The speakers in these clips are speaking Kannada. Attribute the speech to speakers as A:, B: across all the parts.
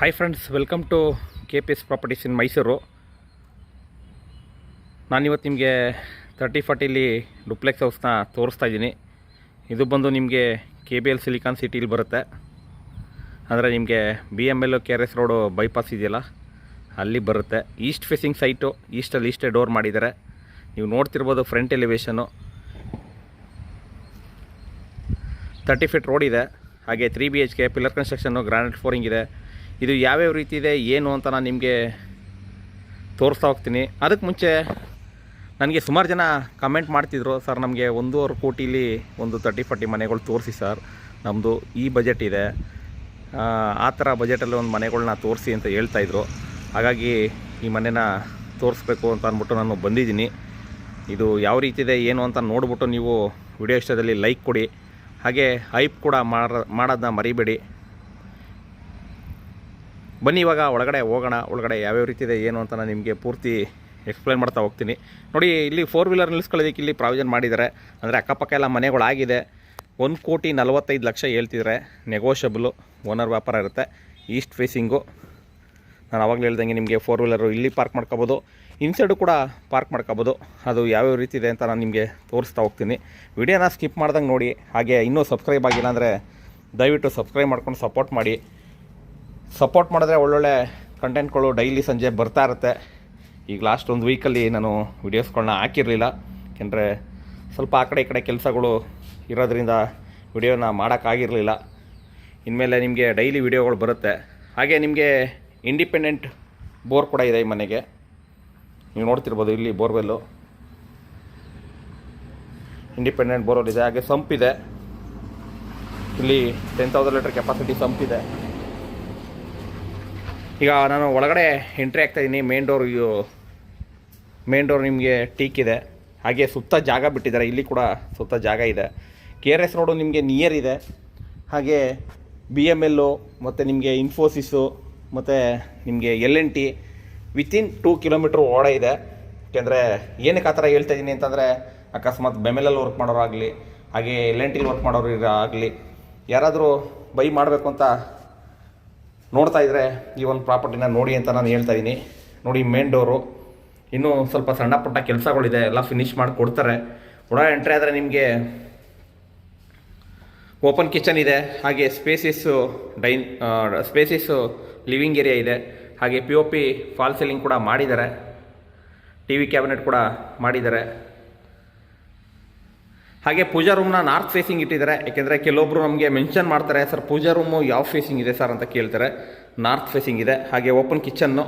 A: Hi friends welcome to K P S properties in Mysuru ನಾನಿವತ್ತು ನಿಮಗೆ ತರ್ಟಿ ಫಾರ್ಟಿಲಿ ಡುಪ್ಲೆಕ್ಸ್ ಹೌಸ್ನ ತೋರಿಸ್ತಾ ಇದ್ದೀನಿ. ಇದು ಬಂದು ನಿಮಗೆ ಕೆ ಬಿ ಎಲ್ ಸಿಲಿಕಾನ್ ಸಿಟಿಲಿ ಬರುತ್ತೆ. ಅಂದರೆ ನಿಮಗೆ B M L K R S road bypass ಇದೆಯಲ್ಲ, ಅಲ್ಲಿ ಬರುತ್ತೆ. ಈಸ್ಟ್ ಫೇಸಿಂಗ್ ಸೈಟು ಈಸ್ಟಲ್ಲಿ ಈಸ್ಟೇ ಡೋರ್ ಮಾಡಿದ್ದಾರೆ. ನೀವು ನೋಡ್ತಿರ್ಬೋದು front elevation thirty feet road ಇದೆ. ಹಾಗೆ three B H K pillar construction granite flooring ಇದೆ. ಇದು ಯಾವ್ಯಾವ ರೀತಿ ಇದೆ ಏನು ಅಂತ ನಾನು ನಿಮಗೆ ತೋರಿಸ್ತಾ ಹೋಗ್ತೀನಿ. ಅದಕ್ಕೆ ಮುಂಚೆ ನನಗೆ ಸುಮಾರು ಜನ ಕಮೆಂಟ್ ಮಾಡ್ತಿದ್ರು ಸರ್ ನಮಗೆ ಒಂದೂವರೆ ಕೋಟಿಲಿ ಒಂದು ತರ್ಟಿ ಫಾರ್ಟಿ ಮನೆಗಳು ತೋರಿಸಿ ಸರ್. ನಮ್ಮದು ಈ ಬಜೆಟ್ ಇದೆ. ಆ, ಥರ ಬಜೆಟಲ್ಲಿ ಒಂದು ಮನೆಗಳನ್ನ ತೋರಿಸಿ ಅಂತ ಹೇಳ್ತಾಯಿದ್ರು ಹಾಗಾಗಿ ಈ ಮನೆನ ತೋರಿಸ್ಬೇಕು ಅಂತ ಅಂದ್ಬಿಟ್ಟು ನಾನು ಬಂದಿದ್ದೀನಿ. ಇದು ಯಾವ ರೀತಿ ಇದೆ ಏನು ಅಂತ ನೋಡ್ಬಿಟ್ಟು ನೀವು ವಿಡಿಯೋ ಇಷ್ಟದಲ್ಲಿ ಲೈಕ್ ಕೊಡಿ. ಹಾಗೆ ಹೈಪ್ ಕೂಡ ಮಾಡ ಮಾಡೋದನ್ನ ಮರಿಬೇಡಿ. ಬನ್ನಿ, ಇವಾಗ ಒಳಗಡೆ ಹೋಗೋಣ, ಒಳಗಡೆ ಯಾವ್ಯಾವ ರೀತಿ ಇದೆ, ಏನು ಅಂತ ನಾನು ನಿಮಗೆ ಪೂರ್ತಿ ಎಕ್ಸ್ಪ್ಲೈನ್ ಮಾಡ್ತಾ ಹೋಗ್ತೀನಿ. ನೋಡಿ, ಇಲ್ಲಿ ಫೋರ್ ವೀಲರ್ ನಿಲ್ಲಿಸ್ಕೊಳ್ಳೋದಕ್ಕೆ ಇಲ್ಲಿ ಪ್ರಾವಿಷನ್ ಮಾಡಿದ್ದಾರೆ. ಅಂದರೆ ಅಕ್ಕಪಕ್ಕ ಎಲ್ಲ ಮನೆಗಳಾಗಿದೆ. ಒಂದು ಕೋಟಿ ನಲವತ್ತೈದು ಲಕ್ಷ ಹೇಳ್ತಿದ್ರೆ ನೆಗೋಷಬಲು ಓನರ್ ವ್ಯಾಪಾರ ಇರುತ್ತೆ. ಈಸ್ಟ್ ಫೇಸಿಂಗು ನಾನು ಆವಾಗಲೇ ಹೇಳ್ದಂಗೆ ನಿಮಗೆ ಫೋರ್ ವೀಲರು ಇಲ್ಲಿ ಪಾರ್ಕ್ ಮಾಡ್ಕೋಬೋದು. ಇನ್ಸೈಡು ಕೂಡ ಪಾರ್ಕ್ ಮಾಡ್ಕೋಬೋದು. ಅದು ಯಾವ್ಯಾವ ರೀತಿ ಇದೆ ಅಂತ ನಾನು ನಿಮಗೆ ತೋರಿಸ್ತಾ ಹೋಗ್ತೀನಿ. ವಿಡಿಯೋನ ಸ್ಕಿಪ್ ಮಾಡ್ದಂಗೆ ನೋಡಿ. ಹಾಗೆ ಇನ್ನೂ ಸಬ್ಸ್ಕ್ರೈಬ್ ಆಗಿಲ್ಲ ಅಂದರೆ ದಯವಿಟ್ಟು ಸಬ್ಸ್ಕ್ರೈಬ್ ಮಾಡ್ಕೊಂಡು ಸಪೋರ್ಟ್ ಮಾಡಿ. ಸಪೋರ್ಟ್ ಮಾಡಿದ್ರೆ ಒಳ್ಳೊಳ್ಳೆ ಕಂಟೆಂಟ್ಗಳು ಡೈಲಿ ಸಂಜೆ ಬರ್ತಾ ಇರುತ್ತೆ. ಈಗ ಲಾಸ್ಟ್ ಒಂದು ವೀಕಲ್ಲಿ ನಾನು ವೀಡಿಯೋಸ್ಗಳನ್ನ ಹಾಕಿರಲಿಲ್ಲ. ಏಕೆಂದರೆ ಸ್ವಲ್ಪ ಆ ಕಡೆ ಈ ಕಡೆ ಕೆಲಸಗಳು ಇರೋದ್ರಿಂದ ವಿಡಿಯೋನ ಮಾಡೋಕ್ಕಾಗಿರಲಿಲ್ಲ ಇನ್ಮೇಲೆ ನಿಮಗೆ ಡೈಲಿ ವಿಡಿಯೋಗಳು ಬರುತ್ತೆ. ಹಾಗೆ ನಿಮಗೆ ಇಂಡಿಪೆಂಡೆಂಟ್ ಬೋರ್ ಕೂಡ ಇದೆ ಈ ಮನೆಗೆ. ನೀವು ನೋಡ್ತಿರ್ಬೋದು ಇಲ್ಲಿ ಬೋರ್ವೆಲ್ಲು ಇಂಡಿಪೆಂಡೆಂಟ್ ಬೋರ್ವೆಲ್ ಇದೆ. ಹಾಗೆ ಸಂಪ್ ಇದೆ. ಇಲ್ಲಿ ten thousand litre capacity sump ಇದೆ. ಈಗ ನಾನು ಒಳಗಡೆ ಎಂಟ್ರಿ ಆಗ್ತಾ ಇದ್ದೀನಿ ಮೇನ್ ಡೋರ್ ಮೇನ್ ಡೋರ್ ನಿಮಗೆ ಟೀಕ್ ಇದೆ. ಹಾಗೆ ಸುತ್ತ ಜಾಗ ಬಿಟ್ಟಿದ್ದಾರೆ. ಇಲ್ಲಿ ಕೂಡ ಸುತ್ತ ಜಾಗ ಇದೆ. ಕೆ ಆರ್ ಎಸ್ ರೋಡು ನಿಮಗೆ ನಿಯರ್ ಇದೆ. ಹಾಗೆ ಬಿ ಎಂ ಎಲ್ಲು ಮತ್ತು ನಿಮಗೆ ಇನ್ಫೋಸಿಸು ಮತ್ತು ನಿಮಗೆ L N T within two kilometre ಓಡ ಇದೆ. ಯಾಕೆಂದರೆ ಏನಕ್ಕೆ ಆ ಥರ ಹೇಳ್ತಾ ಇದ್ದೀನಿ ಅಂತಂದರೆ, ಅಕಸ್ಮಾತ್ ಬೆಮೆಲಲ್ಲಿ ವರ್ಕ್ ಮಾಡೋರಾಗಲಿ, ಹಾಗೆ ಎಲ್ ಎನ್ ಟಿಲಿ ವರ್ಕ್ ಮಾಡೋರು ಆಗಲಿ ಯಾರಾದರೂ ಬೈ ಮಾಡಬೇಕು ಅಂತ ನೋಡ್ತಾ ಇದ್ದರೆ ಈ ಒಂದು ಪ್ರಾಪರ್ಟಿನ ನೋಡಿ ಅಂತ ನಾನು ಹೇಳ್ತಾ ಇದ್ದೀನಿ ನೋಡಿ ಮೇನ್ ಡೋರು ಇನ್ನೂ ಸ್ವಲ್ಪ ಸಣ್ಣ ಪುಟ್ಟ ಕೆಲಸಗಳಿದೆ, ಎಲ್ಲ ಫಿನಿಶ್ ಮಾಡಿ ಕೊಡ್ತಾರೆ. ಒಳ ಎಂಟ್ರಿ ಆದರೆ ನಿಮಗೆ ಓಪನ್ ಕಿಚನ್ ಇದೆ, ಹಾಗೆ spacious dine spacious living area ಇದೆ. ಹಾಗೆ P O P false ceiling ಕೂಡ ಮಾಡಿದ್ದಾರೆ. ಟಿ ವಿ ಕ್ಯಾಬಿನೆಟ್ ಕೂಡ ಮಾಡಿದ್ದಾರೆ. ಹಾಗೆ ಪೂಜಾ ರೂಮ್ನ ನಾರ್ತ್ ಫೇಸಿಂಗ್ ಇಟ್ಟಿದ್ದಾರೆ. ಯಾಕೆಂದರೆ ಕೆಲವೊಬ್ಬರು ನಮಗೆ ಮೆನ್ಷನ್ ಮಾಡ್ತಾರೆ, ಸರ್, ಪೂಜಾ ರೂಮು ಯಾವ ಫೇಸಿಂಗ್ ಇದೆ ಸರ್? ಅಂತ ಕೇಳ್ತಾರೆ. ನಾರ್ತ್ ಫೇಸಿಂಗ್ ಇದೆ. ಹಾಗೆ ಓಪನ್ ಕಿಚನ್ನು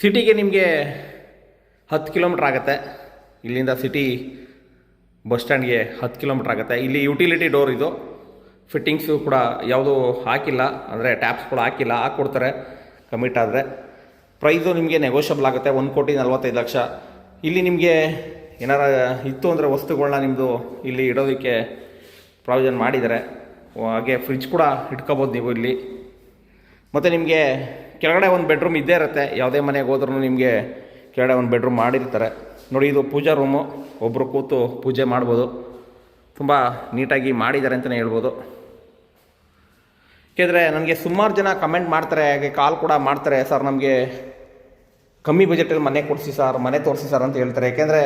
A: ಸಿಟಿಗೆ ನಿಮಗೆ ಹತ್ತು ಕಿಲೋಮೀಟ್ರ್ ಆಗುತ್ತೆ. ಇಲ್ಲಿಂದ ಸಿಟಿ ಬಸ್ ಸ್ಟ್ಯಾಂಡ್ಗೆ ಹತ್ತು ಕಿಲೋಮೀಟ್ರ್ ಆಗುತ್ತೆ. ಇಲ್ಲಿ ಯುಟಿಲಿಟಿ ಡೋರ್ ಇದು. ಫಿಟ್ಟಿಂಗ್ಸು ಕೂಡ ಯಾವುದೂ ಹಾಕಿಲ್ಲ. ಅಂದರೆ ಟ್ಯಾಪ್ಸ್ ಕೂಡ ಹಾಕಿಲ್ಲ. ಹಾಕ್ಕೊಡ್ತಾರೆ. ಕಮಿಟ್ ಆದರೆ. ಪ್ರೈಸು ನಿಮಗೆ ನೆಗೋಷಿಯಬಲ್ ಆಗುತ್ತೆ. ಒಂದು ಕೋಟಿ ನಲ್ವತ್ತೈದು ಲಕ್ಷ. ಇಲ್ಲಿ ನಿಮಗೆ ಏನಾರ ಇತ್ತು ಅಂದರೆ ವಸ್ತುಗಳನ್ನ ನಿಮ್ಮದು ಇಲ್ಲಿ ಇಡೋದಕ್ಕೆ ಪ್ರಾವಿಷನ್ ಮಾಡಿದ್ದಾರೆ ಹಾಗೆ ಫ್ರಿಜ್ ಕೂಡ ಇಟ್ಕೋಬೋದು ನೀವು ಇಲ್ಲಿ. ಮತ್ತು ನಿಮಗೆ ಕೆಳಗಡೆ ಒಂದು ಬೆಡ್ರೂಮ್ ಇದ್ದೇ ಇರುತ್ತೆ, ಯಾವುದೇ ಮನೆಗೆ ಹೋದ್ರೂ ನಿಮಗೆ ಕೆಳಗಡೆ ಒಂದು ಬೆಡ್ರೂಮ್ ಮಾಡಿರ್ತಾರೆ. ನೋಡಿ, ಇದು ಪೂಜಾ ರೂಮು ಒಬ್ಬರು ಕೂತು ಪೂಜೆ ಮಾಡ್ಬೋದು. ತುಂಬ ನೀಟಾಗಿ ಮಾಡಿದ್ದಾರೆ ಅಂತಲೇ ಹೇಳ್ಬೋದು. ಏಕೆಂದರೆ ನನಗೆ ಸುಮಾರು ಜನ ಕಮೆಂಟ್ ಮಾಡ್ತಾರೆ, ಹಾಗೆ ಕಾಲ್ ಕೂಡ ಮಾಡ್ತಾರೆ. ಸರ್, ನಮಗೆ ಕಮ್ಮಿ ಬಜೆಟಲ್ಲಿ ಮನೆ ಕೊಡಿಸಿ ಸರ್, ಮನೆ ತೋರಿಸಿ ಸರ್ ಅಂತ ಹೇಳ್ತಾರೆ. ಯಾಕೆಂದರೆ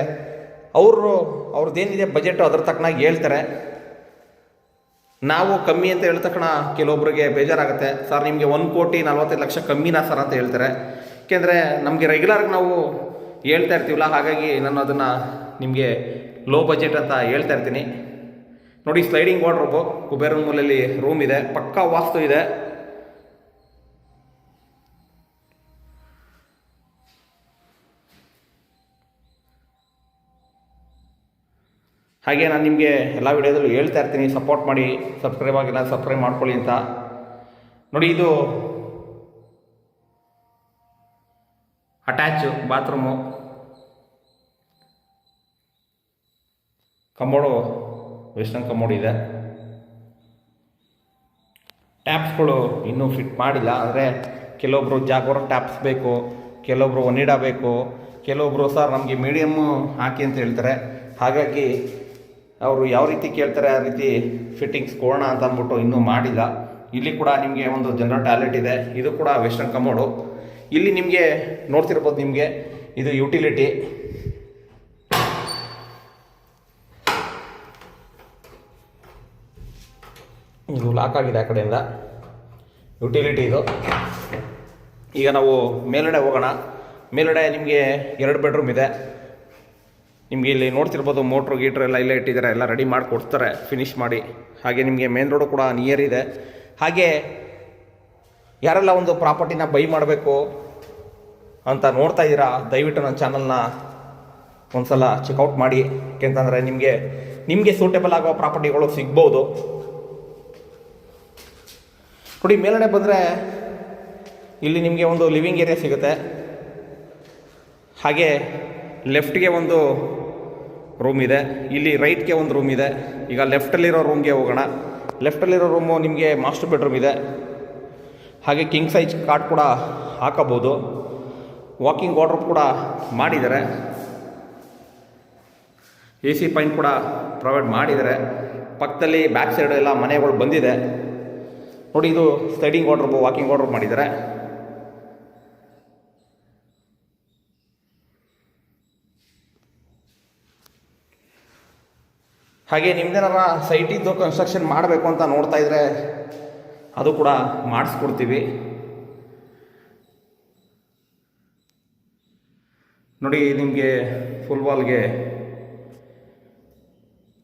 A: ಅವರು, ಅವ್ರದ್ದೇನಿದೆ ಬಜೆಟ್ ಅದ್ರ ತಕ್ಕನಾಗಿ ಹೇಳ್ತಾರೆ. ನಾವು ಕಮ್ಮಿ ಅಂತ ಹೇಳಿದ ತಕ್ಷಣ ಕೆಲವೊಬ್ಬರಿಗೆ ಬೇಜಾರಾಗುತ್ತೆ. ಸರ್, ನಿಮಗೆ ಒಂದು ಕೋಟಿ ನಲ್ವತ್ತೈದು ಲಕ್ಷ ಕಮ್ಮಿನಾ ಸರ್ ಅಂತ ಹೇಳ್ತಾರೆ. ಏಕೆಂದರೆ ನಮಗೆ ರೆಗ್ಯುಲರ್ಗೆ ನಾವು ಹೇಳ್ತಾ ಇರ್ತೀವಲ್ಲ, ಹಾಗಾಗಿ ನಾನು ಅದನ್ನು ನಿಮಗೆ ಲೋ ಬಜೆಟ್ ಅಂತ ಹೇಳ್ತಾ ಇರ್ತೀನಿ. ನೋಡಿ ಸ್ಲೈಡಿಂಗ್ ವಾರ್ಡ್ರೋಬು ಕುಬೇರ ಮೂಲಲ್ಲಿ ರೂಮ್ ಇದೆ. ಪಕ್ಕಾ ವಾಸ್ತು ಇದೆ. ಹಾಗೆ ನಾನು ನಿಮಗೆ ಎಲ್ಲ ವಿಡಿಯೋದಲ್ಲೂ ಹೇಳ್ತಾ ಇರ್ತೀನಿ. ಸಪೋರ್ಟ್ ಮಾಡಿ ಸಬ್ಸ್ಕ್ರೈಬ್ ಆಗಿಲ್ಲ ಸಬ್ಸ್ಕ್ರೈಬ್ ಮಾಡ್ಕೊಳ್ಳಿ ಅಂತ. ನೋಡಿ, ಇದು attach bathroom commode western commode ಇದೆ. ಟ್ಯಾಪ್ಸ್ಗಳು ಇನ್ನೂ ಫಿಟ್ ಮಾಡಿಲ್ಲ ಅಂದರೆ ಕೆಲವೊಬ್ಬರು ಜಾಗೋರ ಟ್ಯಾಪ್ಸ್ ಬೇಕು ಕೆಲವೊಬ್ಬರು ಒನಿಡಾ ಬೇಕು ಕೆಲವೊಬ್ಬರು ಸರ್ ನಮಗೆ ಮೀಡಿಯಮ್ಮು ಹಾಕಿ ಅಂತ ಹೇಳ್ತಾರೆ. ಹಾಗಾಗಿ ಅವರು ಯಾವ ರೀತಿ ಕೇಳ್ತಾರೆ ಆ ರೀತಿ ಫಿಟ್ಟಿಂಗ್ಸ್ ಕೊಡೋಣ ಅಂತ ಅಂದ್ಬಿಟ್ಟು ಇನ್ನೂ ಮಾಡಿಲ್ಲ. ಇಲ್ಲಿ ಕೂಡ ನಿಮಗೆ ಒಂದು ಜನರಲ್ ಟ್ಯಾಲೆಟ್ ಇದೆ. ಇದು ಕೂಡ ವೆಸ್ಟರ್ನ್ ಕಮೋಡು ಇಲ್ಲಿ ನಿಮಗೆ ನೋಡ್ತಿರ್ಬೋದು ನಿಮಗೆ ಇದು ಯುಟಿಲಿಟಿ ಇದು ಲಾಕ್ ಆಗಿದೆ ಆ ಕಡೆಯಿಂದ. ಯುಟಿಲಿಟಿ ಇದು. ಈಗ ನಾವು ಮೇಲ್ಗಡೆ ಹೋಗೋಣ. ಮೇಲ್ಗಡೆ ನಿಮಗೆ ಎರಡು ಬೆಡ್ರೂಮ್ ಇದೆ. ನಿಮಗೆ ಇಲ್ಲಿ ನೋಡ್ತಿರ್ಬೋದು ಮೋಟ್ರು ಗೀಟ್ರ್ ಎಲ್ಲ ಇಲ್ಲೇ ಇಟ್ಟಿದ್ದಾರೆ, ಎಲ್ಲ ರೆಡಿ ಮಾಡಿ ಕೊಡ್ತಾರೆ ಫಿನಿಶ್ ಮಾಡಿ. ಹಾಗೆ ನಿಮಗೆ ಮೇನ್ ರೋಡು ಕೂಡ ನಿಯರ್ ಇದೆ. ಹಾಗೆ ಯಾರೆಲ್ಲ ಒಂದು ಪ್ರಾಪರ್ಟಿನ ಬೈ ಮಾಡಬೇಕು ಅಂತ ನೋಡ್ತಾ ಇದ್ದೀರಾ, ದಯವಿಟ್ಟು ನನ್ನ ಚಾನಲ್ನ ಒಂದ್ಸಲ ಚೆಕ್ಔಟ್ ಮಾಡಿ. ಯಾಕೆಂತಂದರೆ ನಿಮಗೆ ನಿಮಗೆ ಸೂಟೇಬಲ್ ಆಗೋ ಪ್ರಾಪರ್ಟಿಗಳು ಸಿಗ್ಬೋದು. ನೋಡಿ ಮೇಲ್ಗಡೆ ಬಂದರೆ ಇಲ್ಲಿ ನಿಮಗೆ ಒಂದು ಲಿವಿಂಗ್ ಏರಿಯಾ ಸಿಗುತ್ತೆ. ಹಾಗೆ ಲೆಫ್ಟ್ಗೆ ಒಂದು ರೂಮ್ ಇದೆ. ಇಲ್ಲಿ ರೈಟ್ಗೆ ಒಂದು ರೂಮ್ ಇದೆ. ಈಗ ಲೆಫ್ಟಲ್ಲಿರೋ ರೂಮ್ಗೆ ಹೋಗೋಣ. ಲೆಫ್ಟಲ್ಲಿರೋ ರೂಮು ನಿಮಗೆ ಮಾಸ್ಟರ್ ಬೆಡ್ರೂಮ್ ಇದೆ. ಹಾಗೆ ಕಿಂಗ್ ಸೈಜ್ ಕಾಟ್ ಕೂಡ ಹಾಕಬೋದು ವಾಕಿಂಗ್ ವಾರ್ಡ್ರೋಬ್ ಕೂಡ ಮಾಡಿದ್ದಾರೆ. ಎ ಸಿ ಪಾಯಿಂಟ್ ಕೂಡ ಪ್ರೊವೈಡ್ ಮಾಡಿದ್ದಾರೆ. ಪಕ್ಕದಲ್ಲಿ ಬ್ಯಾಕ್ ಸೈಡ್ ಎಲ್ಲ ಮನೆಗಳು ಬಂದಿದೆ. ನೋಡಿ ಇದು ಸ್ಲೈಡಿಂಗ್ ವಾರ್ಡ್ರೋಬ್ ವಾಕಿಂಗ್ ವಾರ್ಡ್ರೋಬ್ ಮಾಡಿದ್ದಾರೆ. ಹಾಗೆ ನಿಮ್ದೇನಾರ ಸೈಟಿದ್ದು ಕನ್ಸ್ಟ್ರಕ್ಷನ್ ಮಾಡಬೇಕು ಅಂತ ನೋಡ್ತಾ ಇದ್ರೆ ಅದು ಕೂಡ ಮಾಡಿಸ್ಕೊಡ್ತೀವಿ. ನೋಡಿ, ನಿಮಗೆ ಫುಲ್ ವಾಲ್ಗೆ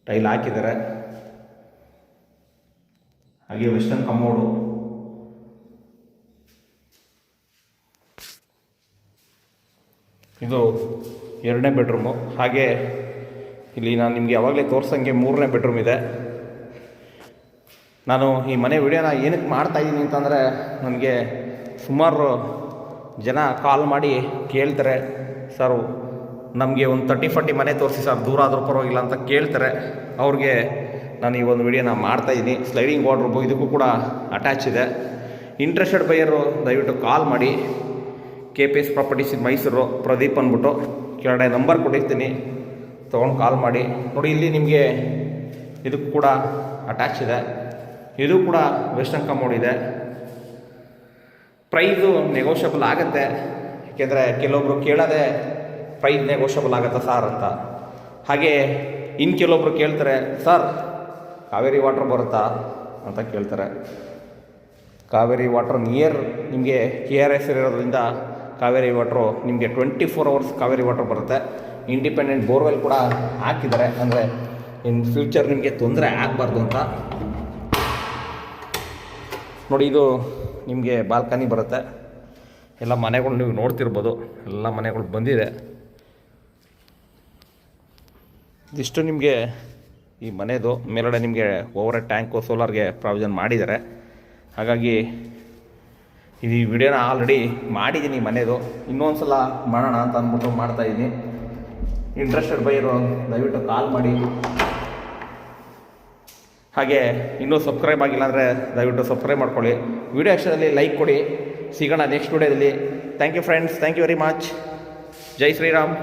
A: ಟೈಲ್ ಹಾಕಿದ್ದಾರೆ. ಹಾಗೆ ವೆಸ್ಟರ್ನ್ ಕಮೋಡು ಇದು ಎರಡನೇ ಬೆಡ್ರೂಮು ಹಾಗೆ ಇಲ್ಲಿ ನಾನು ನಿಮಗೆ ಯಾವಾಗಲೇ ತೋರ್ಸಂಗೆ ಮೂರನೇ ಬೆಡ್ರೂಮ್ ಇದೆ. ನಾನು ಈ ಮನೆ ವಿಡಿಯೋನ ಏನಕ್ಕೆ ಮಾಡ್ತಾ ಇದ್ದೀನಿ ಅಂತಂದರೆ ನನಗೆ ಸುಮಾರು ಜನ ಕಾಲ್ ಮಾಡಿ ಕೇಳ್ತಾರೆ, ಸರ್, ನಮಗೆ ಒಂದು ತರ್ಟಿ ಫಾರ್ಟಿ ಮನೆ ತೋರಿಸಿ, ಸರ್, ದೂರ ಆದರೂ ಪರವಾಗಿಲ್ಲ ಅಂತ ಕೇಳ್ತಾರೆ. ಅವ್ರಿಗೆ ನಾನು ಈ ಒಂದು ವಿಡಿಯೋನ ಮಾಡ್ತಾಯಿದ್ದೀನಿ ಸ್ಲೈಡಿಂಗ್ ವಾರ್ಡ್ರೋಬು ಇದಕ್ಕೂ ಕೂಡ ಅಟ್ಯಾಚ್ ಇದೆ. ಇಂಟ್ರೆಸ್ಟೆಡ್ ಬೈಯರು ದಯವಿಟ್ಟು ಕಾಲ್ ಮಾಡಿ. K P S properties Mysuru, Pradeep ಅಂದ್ಬಿಟ್ಟು. ಕೆಳಗಡೆ ನಂಬರ್ ಕೊಟ್ಟಿರ್ತೀನಿ. ತೊಗೊಂಡು ಕಾಲ್ ಮಾಡಿ, ನೋಡಿ ಇಲ್ಲಿ ನಿಮಗೆ ಇದಕ್ಕೂ ಕೂಡ ಅಟ್ಯಾಚ್ ಇದೆ. ಇದು ಕೂಡ ವೆಸ್ಟರ್ನ್ ಕಮೋಡ್ ಇದೆ. ಪ್ರೈಸು ನೆಗೋಷಿಯಬಲ್ ಆಗುತ್ತೆ. ಏಕೆಂದರೆ ಕೆಲವೊಬ್ಬರು ಕೇಳೋದೇ ಪ್ರೈಸ್ ನೆಗೋಷಿಯಬಲ್ ಆಗುತ್ತಾ ಸರ್ ಅಂತ. ಹಾಗೆ ಇನ್ನು ಕೆಲವೊಬ್ರು ಕೇಳ್ತಾರೆ ಸರ್ ಕಾವೇರಿ ವಾಟ್ರ್ ಬರುತ್ತಾ? ಅಂತ ಕೇಳ್ತಾರೆ. ಕಾವೇರಿ ವಾಟ್ರ್ ನಿಯರ್ ನಿಮಗೆ ಕೆ ಆರ್ ಎಸ್ ಇರೋದ್ರಿಂದ ಕಾವೇರಿ ವಾಟ್ರು ನಿಮಗೆ twenty four hours Kaveri water ಬರುತ್ತೆ. ಇಂಡಿಪೆಂಡೆಂಟ್ ಬೋರ್ವೆಲ್ ಕೂಡ ಹಾಕಿದ್ದಾರೆ. ಅಂದರೆ ಇನ್ ಫ್ಯೂಚರ್ ನಿಮಗೆ ತೊಂದರೆ ಆಗಬಾರ್ದು ಅಂತ. ನೋಡಿ, ಇದು ನಿಮಗೆ ಬಾಲ್ಕನಿ ಬರುತ್ತೆ. ಎಲ್ಲ ಮನೆಗಳು ನೀವು ನೋಡ್ತಿರ್ಬೋದು. ಎಲ್ಲ ಮನೆಗಳು ಬಂದಿದೆ. ಇದಿಷ್ಟು ನಿಮಗೆ ಈ ಮನೆದು. ಮೇಲಡೆ ನಿಮಗೆ ಓವರ್ ಟ್ಯಾಂಕು ಸೋಲಾರ್ಗೆ ಪ್ರಾವಿಷನ್ ಮಾಡಿದ್ದಾರೆ. ಹಾಗಾಗಿ ಇದು ಈ ವಿಡಿಯೋನ ಆಲ್ರೆಡಿ ಮಾಡಿದ್ದೀನಿ ಮನೆದು. ಇನ್ನೊಂದು ಸಲ ಮಾಡೋಣ ಅಂತ ಅಂದ್ಬಿಟ್ಟು ಮಾಡ್ತಾಯಿದ್ದೀನಿ ಇಂಟ್ರೆಸ್ಟೆಡ್ ಬೈಯರು ದಯವಿಟ್ಟು ಕಾಲ್ ಮಾಡಿ. ಹಾಗೆ ಇನ್ನೂ ಸಬ್ಸ್ಕ್ರೈಬ್ ಆಗಿಲ್ಲ ಅಂದರೆ ದಯವಿಟ್ಟು ಸಬ್ಸ್ಕ್ರೈಬ್ ಮಾಡ್ಕೊಳ್ಳಿ. ವಿಡಿಯೋ ಆಕ್ಷನಲ್ಲಿ ಲೈಕ್ ಕೊಡಿ. ಸಿಗೋಣ ನೆಕ್ಸ್ಟ್ ವಿಡಿಯೋದಲ್ಲಿ thank you friends thank you very much Jai Shriram